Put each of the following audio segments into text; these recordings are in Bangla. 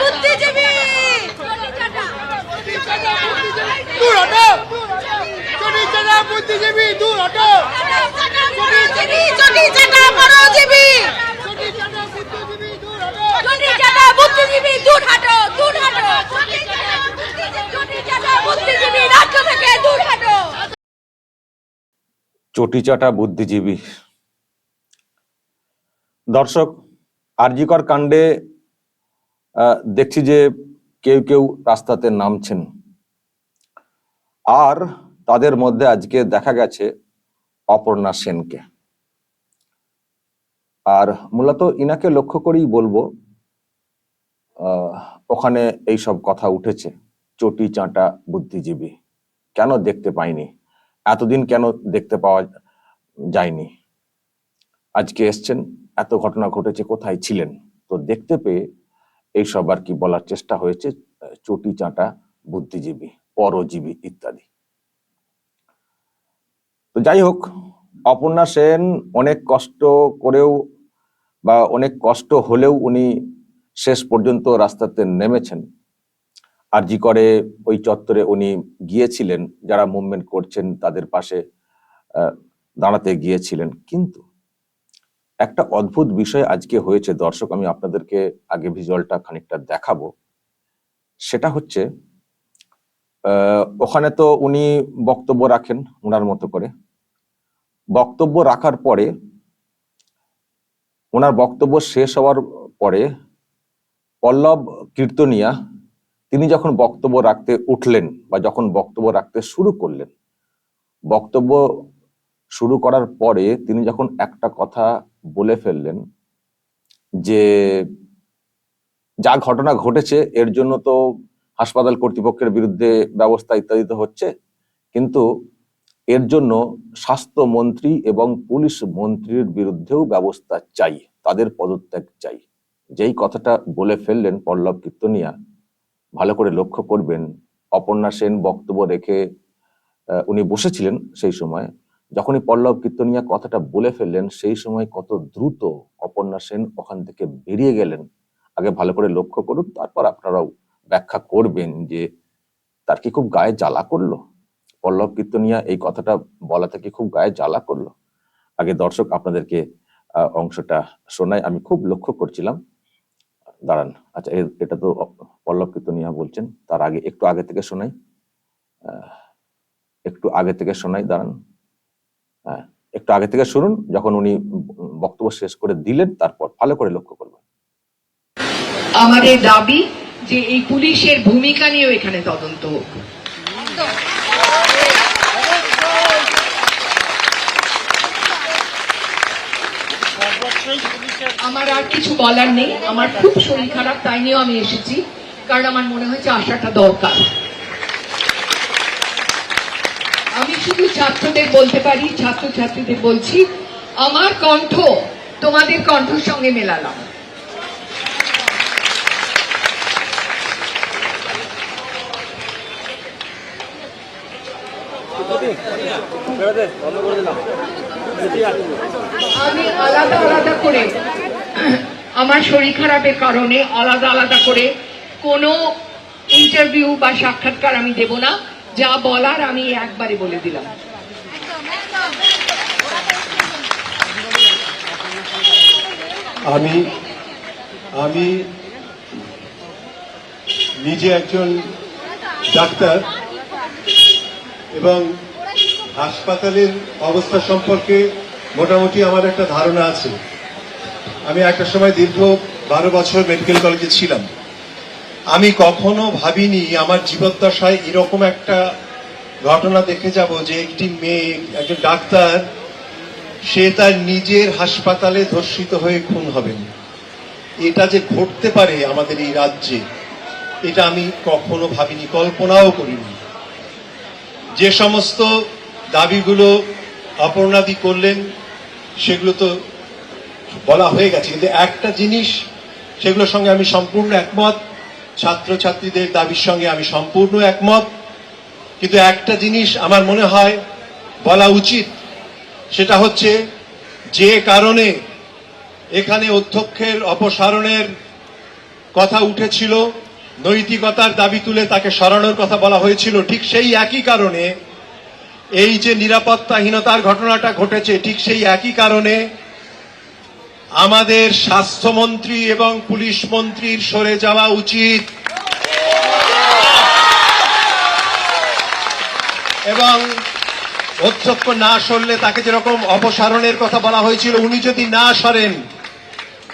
বুদ্ধিজীবী। দূর হটো। চটি চাটা বুদ্ধিজীবী দূর হটো। চটি চাটা পরজীবী। চটি চাটা বুদ্ধিজীবী দূর হটো। চটি চাটা বুদ্ধিজীবী দূর হাটো দূর হাটো। চটি চাটা বুদ্ধিজীবী রাজ্য থেকে দূর হাটো। চটিচাটা বুদ্ধিজীবী। দর্শক আরজিকর কাণ্ডে দেখছি যে কেউ কেউ রাস্তাতে নামছেন। আর তাদের মধ্যে আজকে দেখা গেছে অপর্ণা সেনকে। আর মূলত ইনাকে লক্ষ্য করেই বলব ওখানে এই সব কথা উঠেছে, চটি চাঁটা বুদ্ধিজীবী। কেন দেখতে পাইনি? এতদিন কেন দেখতে পাওয়া যায়নি? আজকে এসছেন, এত ঘটনা ঘটেছে, কোথায় ছিলেন? তো দেখতে পেয়ে এই সব আর কি বলার চেষ্টা হয়েছে, চটি চাঁটা, বুদ্ধিজীবী, পরজীবী ইত্যাদি। তো যাই হোক, অপর্ণা সেন অনেক কষ্ট করেও বা অনেক কষ্ট হলেও উনি শেষ পর্যন্ত রাস্তাতে নেমেছেন। আর জি করে ওই চত্বরে উনি গিয়েছিলেন, যারা মুভমেন্ট করছেন তাদের পাশে দাঁড়াতে গিয়েছিলেন। কিন্তু একটা অদ্ভুত বিষয় আজকে হয়েছে, দর্শক, আমি আপনাদেরকে আগে ভিজুয়ালটা খানিকটা দেখাবো। সেটা হচ্ছে ওখানে তো উনি বক্তব্য রাখেন ওনার মতো করে। বক্তব্য রাখার পরে ওনার বক্তব্য শেষ হওয়ার পরে পল্লব কীর্তনিয়া, তিনি যখন বক্তব্য রাখতে উঠলেন বা যখন বক্তব্য রাখতে শুরু করলেন, বক্তব্য শুরু করার পরে তিনি যখন একটা কথা বলে ফেললেন যে যা ঘটনা ঘটেছে এর জন্য তো হাসপাতাল কর্তৃপক্ষের বিরুদ্ধে ব্যবস্থা ইত্যাদি তো হচ্ছে, কিন্তু এর জন্য স্বাস্থ্যমন্ত্রী এবং পুলিশ মন্ত্রীর বিরুদ্ধেও ব্যবস্থা চাই, তাদের পদত্যাগ চাই। যেই কথাটা বলে ফেললেন পল্লব কীর্তনিয়া, ভালো করে লক্ষ্য করবেন, অপর্ণা সেন বক্তব্য রেখে উনি বসেছিলেন সেই সময় যখনই পল্লব কীর্তনিয়া কথাটা বলে ফেললেন, সেই সময় কত দ্রুত অপর্ণা সেন ওখান থেকে বেরিয়ে গেলেন। আগে ভালো করে লক্ষ্য করুন, তারপর আপনারাও ব্যাখ্যা করবেন যে তার কি খুব গায়ে জ্বালা করল? পল্লব কীর্তনিয়া এই কথাটা বলা থেকে খুব গায়ে জ্বালা করল। আগে দর্শক আপনাদেরকে অংশটা শোনায় আমি খুব লক্ষ্য করছিলাম। দাঁড়ান আচ্ছা এটা তো পল্লব কীর্তনিয়া বলছেন, তার আগে, একটু আগে থেকে শোনাই। একটু আগে থেকে শোনাই, দাঁড়ান। একটু আগে থেকে শুনুন, যখন উনি বক্তব্য শেষ করে দিলেন, তারপর ভালো করে লক্ষ্য করবেন। আমাদের দাবি যে এই পুলিশের ভূমিকা নিয়েও এখানে তদন্ত। হোক আমার আর কিছু বলার নেই। আমার খুব শরীর খারাপ, তাই নিয়েও আমি এসেছি। কারণ আমার মনে হয়েছে আসাটা দরকার। আমি শুধু ছাত্রদের বলতে পারি ছাত্র ছাত্রীদের বলছি, আমার কণ্ঠ তোমাদের কণ্ঠর সঙ্গে মেলালাম। আমি আলাদা আলাদা করে, আমার শরীর খারাপের কারণে আলাদা আলাদা করে কোনো ইন্টারভিউ বা সাক্ষাৎকার আমি দেব না। যা বলার আমি একবারে বলে দিলাম। আমি আমি নিজে একজন ডাক্তার এবং হাসপাতালের অবস্থা সম্পর্কে মোটামুটি আমার একটা ধারণা আছে। আমি একটা সময় দীর্ঘ বারো বছর মেডিকেল কলেজে ছিলাম। আমি কখনো ভাবিনি আমার জীবদ্দশায় এরকম একটা ঘটনা দেখে যাব যে একটি মেয়ে, একজন ডাক্তার, সে তার নিজের হাসপাতালে ধর্ষিত হয়ে খুন হবেন। এটা যে ঘটতে পারে আমাদের এই রাজ্যে, এটা আমি কখনো ভাবিনি, কল্পনাও করিনি। যে সমস্ত দাবিগুলো অপর্ণাদি করলেন, সেগুলো তো বলা হয়ে গেছে। কিন্তু একটা জিনিস, সেগুলোর সঙ্গে আমি সম্পূর্ণ একমত ছাত্রছাত্রীদের দাবির সঙ্গে আমি সম্পূর্ণ একমত। কিন্তু একটা জিনিস আমার মনে হয় বলা উচিত, সেটা হচ্ছে যে কারণে এখানে অধ্যক্ষের অপসারণের কথা উঠেছিল, নৈতিকতার দাবি তুলে তাকে সরানোর কথা বলা হয়েছিল, ঠিক সেই একই কারণে এই যে নিরাপত্তাহীনতার ঘটনাটা ঘটেছে, ঠিক সেই একই কারণে আমাদের স্বাস্থ্যমন্ত্রী এবং পুলিশ মন্ত্রীর সরে যাওয়া উচিত। এবং অধ্যক্ষ না সরলে তাকে যেরকম অপসারণের কথা বলা হয়েছিল, উনি যদি না সরেন,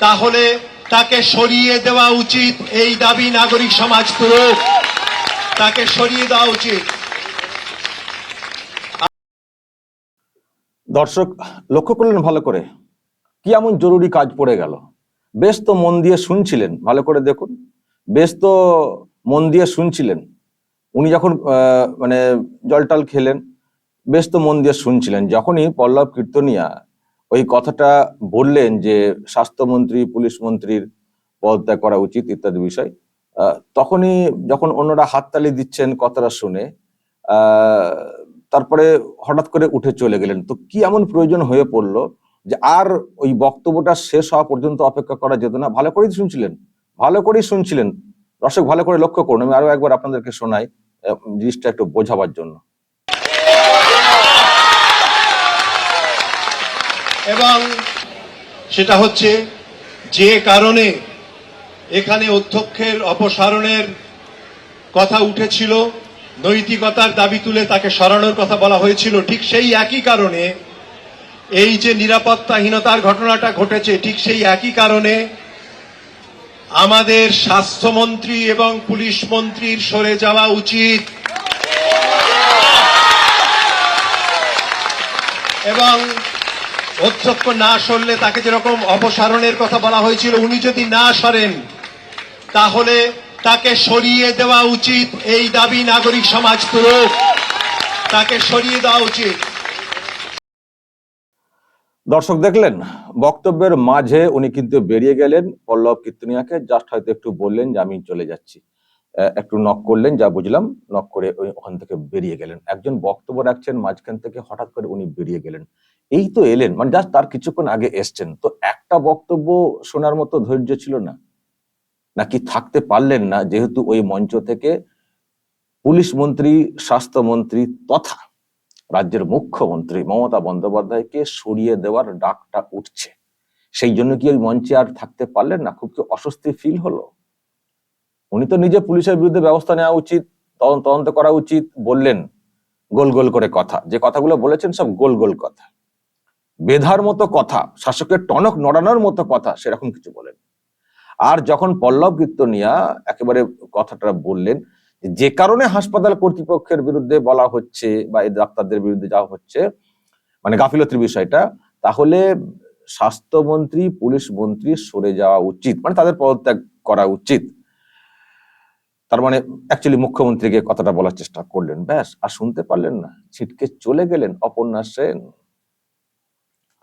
তাহলে তাকে সরিয়ে দেওয়া উচিত। এই দাবি নাগরিক সমাজ করুক তাকে সরিয়ে দেওয়া উচিত। দর্শক, লক্ষ্য করলেন ভালো করে। কি এমন জরুরি কাজ পড়ে গেল? বেশ তো মন দিয়ে শুনছিলেন, ভালো করে দেখুন। বেশ তো মন দিয়ে শুনছিলেন। উনি যখন মানে জলটাল খেলেন, বেশ তো মন দিয়ে শুনছিলেন। যখনই পল্লব কীর্তনিয়া ওই কথাটা বললেন যে স্বাস্থ্যমন্ত্রী, পুলিশ মন্ত্রীর পদত্যাগ করা উচিত ইত্যাদি বিষয় তখনই যখন অন্যরা হাততালি দিচ্ছেন কথাটা শুনে তারপরে হঠাৎ করে উঠে চলে গেলেন। তো কি এমন প্রয়োজন হয়ে পড়ল? যে আর ওই বক্তব্যটা শেষ হওয়া পর্যন্ত অপেক্ষা করা যেত না। ভালো করেই শুনছিলেন। ভালো করেই শুনছিলেন। দর্শক, ভালো করে লক্ষ্য করুন। আমি আরও একবার আপনাদেরকে শোনাই জিনিসটা একটু বোঝাবার জন্য। এবং সেটা হচ্ছে যে কারণে এখানে অধ্যক্ষের অপসারণের কথা উঠেছিল, নৈতিকতার দাবি তুলে তাকে সরানোর কথা বলা হয়েছিল, ঠিক সেই একই কারণে এই যে নিরাপত্তাহীনতার ঘটনাটা ঘটেছে, ঠিক সেই একই কারণে আমাদের স্বাস্থ্যমন্ত্রী এবং পুলিশ মন্ত্রীর সরে যাওয়া উচিত। এবং অধ্যক্ষ না সরলে তাকে যেরকম অপসারণের কথা বলা হয়েছিল, উনি যদি না সরেন, তাহলে তাকে সরিয়ে দেওয়া উচিত। এই দাবি নাগরিক সমাজ করুক। তাকে সরিয়ে দেওয়া উচিত। দর্শক দেখলেন, বক্তব্যের মাঝে উনি কিন্তু বেরিয়ে গেলেন। পল্লব কীর্তনিয়াকে জাস্ট হয়তো একটু বললেন যে, আমি চলে যাচ্ছি। একটু নক করলেন, যা বুঝলাম নক করে ওই ওখান থেকে বেরিয়ে গেলেন। একজন বক্তব্য রাখছেন, মাঝখান থেকে হঠাৎ করে উনি বেরিয়ে গেলেন। এই তো এলেন মানে জাস্ট তার কিছুক্ষণ আগে এসছেন। তো একটা বক্তব্য শোনার মতো ধৈর্য ছিল না? নাকি থাকতে পারলেন না, যেহেতু ওই মঞ্চ থেকে পুলিশ মন্ত্রী স্বাস্থ্যমন্ত্রী তথা রাজ্যের মুখ্যমন্ত্রী মমতা বন্দ্যোপাধ্যায়কে সরিয়ে দেওয়ার ডাকটা উঠছে। সেই জন্য কি ওই মঞ্চে আর থাকতে পারলেন না? খুব কি অস্বস্তি ফিল হলো? উনি তো নিজে পুলিশের বিরুদ্ধে ব্যবস্থা নেওয়া উচিত, তদন্ত করা উচিত, বললেন গোল গোল করে কথা। যে কথাগুলো বলেছেন সব গোল গোল কথা। বেধার মতো কথা, শাসকের টনক নড়ানোর মতো কথা, সেরকম কিছু বলেন আর যখন পল্লব কীর্তনিয়া একেবারে কথাটা বললেন যে কারণে হাসপাতাল কর্তৃপক্ষের বিরুদ্ধে বলা হচ্ছে বা এই ডাক্তারদের বিরুদ্ধে যাওয়া হচ্ছে মানে গাফিলতির বিষয়টা, তাহলে স্বাস্থ্যমন্ত্রী, পুলিশ মন্ত্রী সরে যাওয়া উচিত মানে তাদের পদত্যাগ করা উচিত। তার মানে অ্যাকচুয়ালি মুখ্যমন্ত্রীকে কথাটা বলার চেষ্টা করলেন, ব্যাস, আর শুনতে পারলেন না, ছিটকে চলে গেলেন অপর্ণা সেন।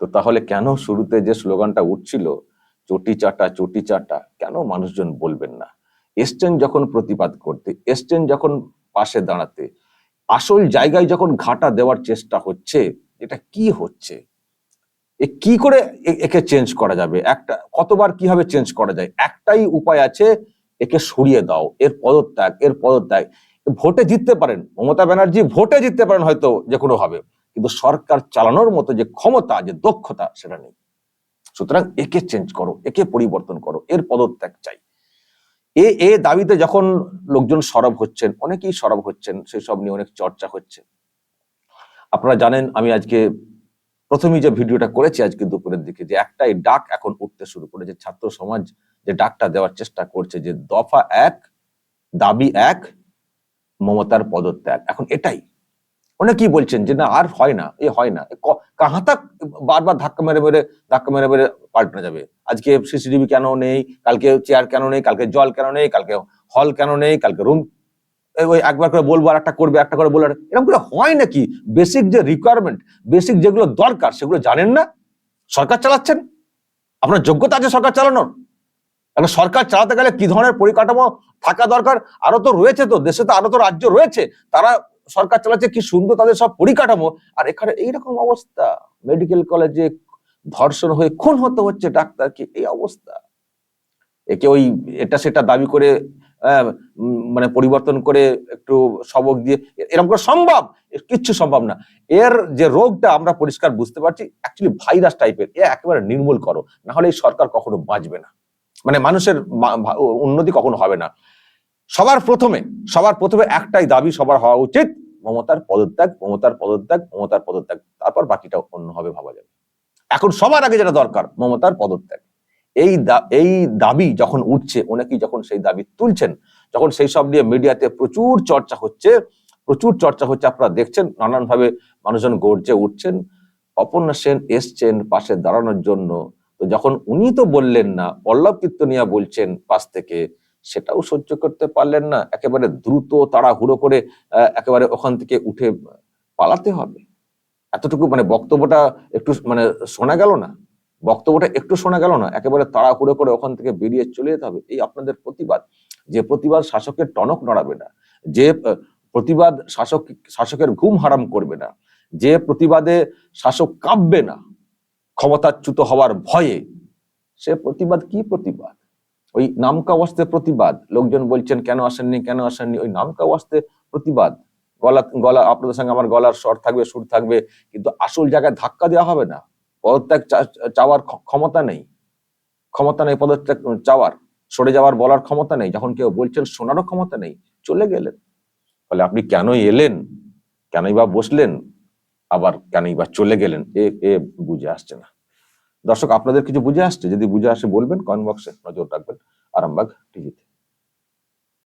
তো তাহলে কেন শুরুতে যে স্লোগানটা উঠছিল, চটি চাটা চটি চাটা, কেন মানুষজন বলবেন না? এসছেন যখন প্রতিবাদ করতে, এসছেন যখন পাশে দাঁড়াতে, আসল জায়গায় যখন ঘাটা দেওয়ার চেষ্টা হচ্ছে, এটা কি হচ্ছে? এ কি করে একে চেঞ্জ করা যাবে? একটা, কতবার কীভাবে চেঞ্জ করা যায়? একটাই উপায় আছে, একে সরিয়ে দাও, এর পদত্যাগ এর পদত্যাগ। ভোটে জিততে পারেন, মমতা ব্যানার্জি ভোটে জিততে পারেন হয়তো যে কোনো ভাবে, কিন্তু সরকার চালানোর মতো যে ক্ষমতা, যে দক্ষতা, সেটা নেই। সুতরাং একে চেঞ্জ করো, একে পরিবর্তন করো, এর পদত্যাগ চাই। এ এ দাবিতে যখন লোকজন সরব হচ্ছেন, অনেকেই সরব হচ্ছেন, সেসব নিয়ে অনেক চর্চা হচ্ছে। আপনারা জানেন, আমি আজকে প্রথমেই যে ভিডিওটা করেছি আজকে দুপুরের দিকে, যে একটাই ডাক এখন উঠতে শুরু করেছে। ছাত্র সমাজ যে ডাকটা দেওয়ার চেষ্টা করছে, যে দফা এক, দাবি এক, মমতার পদত্যাগ। এখন এটাই। অনেকেই বলছেন যে না, আর হয় না, এ হয় না। কাহা তাক বারবার ধাক্কা মেরে মেরে, ধাক্কা মেরে মেরে পাল্টানো যাবে। আজকে সিসিটিভি কেন নেই, কালকে চেয়ার কেন নেই, কালকে জল কেন নেই, কালকে হল কেন নেই, কালকে রুম ওই একবার করে বলব আর একটা করবে, একটা করে বলব, এরকম করে হয় নাকি? বেসিক যে রিকোয়ারমেন্ট বেসিক যেগুলো দরকার, সেগুলো জানেন না? সরকার চালাচ্ছেন? আপনার যোগ্যতা আছে সরকার চালানোর? একটা সরকার চালাতে গেলে কি ধরনের পরিকাঠামো থাকা দরকার? আরও তো রয়েছে তো, দেশে তো আরও তো রাজ্য রয়েছে। তারা সরকার চালাচ্ছে কি সুন্দর তাদের সব পরিকাঠামো। আর এখানে এইরকম অবস্থা মেডিকেল কলেজে ধর্ষণ হয়ে খুন হতে হচ্ছে ডাক্তারকে এই অবস্থা। একে ওই এটা সেটা দাবি করে আহ, মানে পরিবর্তন করে একটু সবক দিয়ে এরকম করে সম্ভব? কিচ্ছু সম্ভব না। এর যে রোগটা আমরা পরিষ্কার বুঝতে পারছি অ্যাকচুয়ালি ভাইরাস টাইপের এ একেবারে নির্মূল করো। না হলে এই সরকার কখনো বাঁচবে না। মানে মানুষের উন্নতি কখনো হবে না। সবার প্রথমে সবার প্রথমে একটাই দাবি সবার হওয়া উচিত, মমতার পদত্যাগ মমতার পদত্যাগ মমতার পদত্যাগ, তারপর বাকিটা অন্যভাবে ভাবা যাবে। এখন সবার আগে যেটা দরকার, মমতার পদত্যাগ। এই এই দাবি যখন উঠছে অনেকেই যখন সেই দাবি তুলছেন, যখন সেই সব নিয়ে মিডিয়াতে প্রচুর চর্চা হচ্ছে, প্রচুর চর্চা হচ্ছে, আপনারা দেখছেন, নানানভাবে মানুষজন গর্জে উঠছেন, অপর্ণা সেন এসছেন পাশে দাঁড়ানোর জন্য, তো যখন উনি তো বললেন না, পল্লব কীর্তনিয়া বলছেন পাশ থেকে সেটাও সহ্য করতে পারলেন না। একেবারে দ্রুত তাড়াহুড়ো করে একেবারে ওখান থেকে উঠে পালাতে হবে। এতটুকু মানে বক্তব্যটা একটু মানে শোনা গেল না? বক্তব্যটা একটু শোনা গেল না? একেবারে তাড়াহুড়ো করে ওখান থেকে বেরিয়ে চলে যেতে হবে? এই আপনাদের প্রতিবাদ। যে প্রতিবাদ শাসকের টনক নড়াবে না। যে প্রতিবাদ শাসক, শাসকের ঘুম হারাম করবে না। যে প্রতিবাদে শাসক কাঁপবে না, ক্ষমতাচ্যুত হওয়ার ভয়ে, সে প্রতিবাদ কি প্রতিবাদ? ওই নামকা ওয়াস্তে প্রতিবাদ। লোকজন বলছেন, কেন আসেননি? কেন আসেননি? ওই নামকা ওয়াস্তে প্রতিবাদ। গলা গলা, আপনাদের সঙ্গে আমার গলার স্বর থাকবে, সুর থাকবে, কিন্তু আসল জায়গায় ধাক্কা দেওয়া হবে না। পদত্যাগ চাওয়ার ক্ষ- ক্ষমতা নেই। ক্ষমতা নেই, পদত্যাগ, চাওয়ার, সরে যাওয়ার বলার ক্ষমতা নেই। যখন কেউ বলছেন, শোনারও ক্ষমতা নেই, চলে গেলেন। ফলে আপনি কেনই এলেন? কেনই বা বসলেন? আবার কেনই বা চলে গেলেন? এ এ বুঝে আসছে না। দর্শক, আপনাদের কিছু বুঝে আসছে? যদি বুঝে আসে বলবেন কমেন্ট বক্সে নজর রাখবেন। আরামবাগ টিভিতে।